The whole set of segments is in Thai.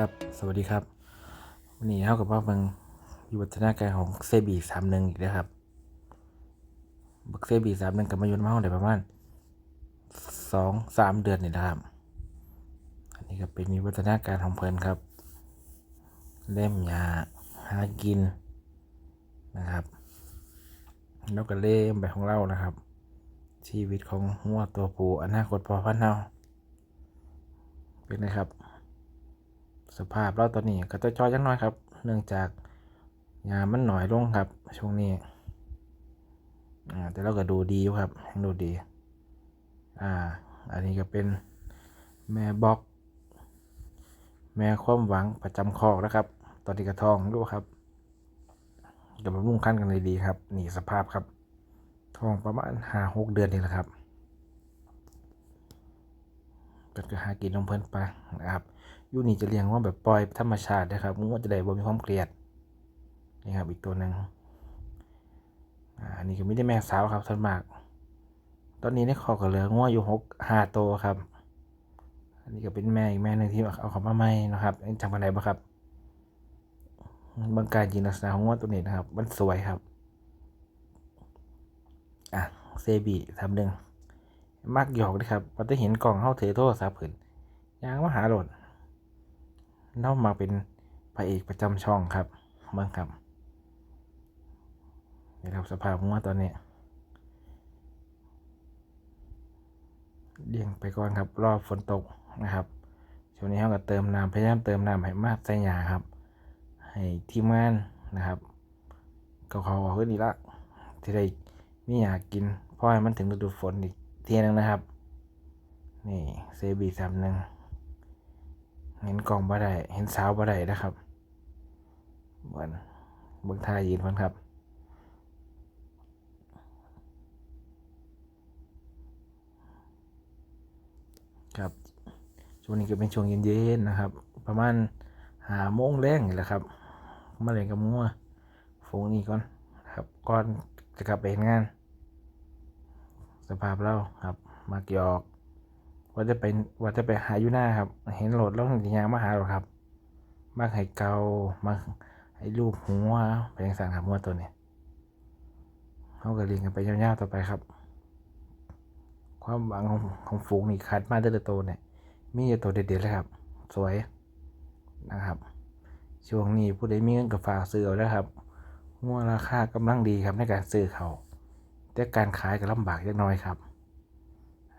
ครับ สวัสดีครับ วันนี้เท่ากับว่าเบิ่งวิวัฒนาการของเซบีสามหนึ่งอีกแล้วครับบักเซบีสามหนึ่งกับมายุนมาห้องได้ประมาณสองสามเดือนนี่นะครับ อันนี้ก็เป็นวิวัฒนาการของเพลินครับ เล่มยาหากินนะครับ แล้วก็เล่มไปของเรานะครับ ชีวิตของหัวตัวผู้อนาคตพอพันเฮาเป็นไงครับ สภาพเราตอนนี้ก็จะจอยจังน้อยครับ เนื่องจากยามันหน่อยลงครับ ช่วงนี้อ่าแต่เราก็ดูดีอยู่ครับยังดูดี อ่า อันนี้ก็เป็นแม่บล็อก แม่ความหวังประจำคอกนะครับ ตอนนี้กระทองดูครับกับบำรุงขั้นกันเลยดีครับนี่สภาพครับทองประมาณห้าหกเดือนนี่แหละครับ ก็คือหากินลงเพิ่นไปนะครับยูนี่จะเลี้ยงว่าแบบปล่อยธรรมชาตินะครับงูจะได้บ่มีความเกลียดนี่ครับอีกตัวหนึ่งอ่าอันนี้ก็ไม่ได้แม่สาวครับส่วนมาก ตอนนี้ในคอกก็เหลืองัวอยู่หกห้าตัวครับ อันนี้ก็เป็นแม่อีกแม่หนึ่งที่เอาเขามาใหม่นะครับเอ็นจำกันได้ปะครับบางการยินลักษณะของงัวตัวนี้นะครับ มันสวยครับ อะเซบีทำหนึ่ง มักหยอกเลยครับพอจะเห็นกล่องเข้าถือโทรศัพท์ผืนยางมาหาโหลดเน่ามาเป็นพระเอกประจำช่องครับเมืองครับนี่ครับสภาพของว่าตอนนี้เลี้ยงไปก่อนครับ รอบฝนตกนะครับช่วงนี้เขาก็เติมน้ำพยายามเติมน้ำให้มากใส่ยาครับ ให้ทีมงานนะครับก็เขาบอกขึ้นอีกละที่ได้มีอยากกินเพราะให้มันถึงฤดูฝนอีก ทียนึงนะครับ นี่เซบีสามหนึ่งเห็นกล่องบ่ได้เห็นสาวบ่ได้นะครับเหมือนเบิ่งท่ายืนเพิ่นครับครับช่วงนี้ก็เป็นช่วงเย็นๆนะครับ ประมาณหาโมงแรงนี่แหละครับมาเล่นกับงัวฝูงนี้ก่อนครับก่อนจะกลับไปเห็นงาน สภาพเราครับมากี่ยอกว่าจะไปว่าจะไปหาอยู่หน้าครับ เห็นโหลดแล้วถึงยางมาหาหรอครับ มากให้เกามาให้รูปหัวไปยังสารครับหัวตัวนี้เขาก็เรียนกันไปยาวๆต่อไปครับ ความหวังของของฝูงนี่คัดมาเดอร์โตเนี่ย มีแต่ตัวเด็ดๆเลยครับ สวยนะครับ ช่วงนี้ผู้ใดมีเงินกับฝากซื้อเอาแล้วครับงัวราคากำลังดีครับในการซื้อเขา แต่การขายก็ลำบากเล็กน้อยครับ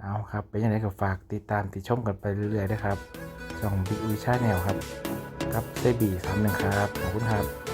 เอาครับเป็นยังไงก็ฝากติดตามติดชมกันไปเรื่อยๆนะครับช่องบิ๊กวิชาแนลครับ ครับเซบีสามหนึ่งครับ ขอบคุณครับ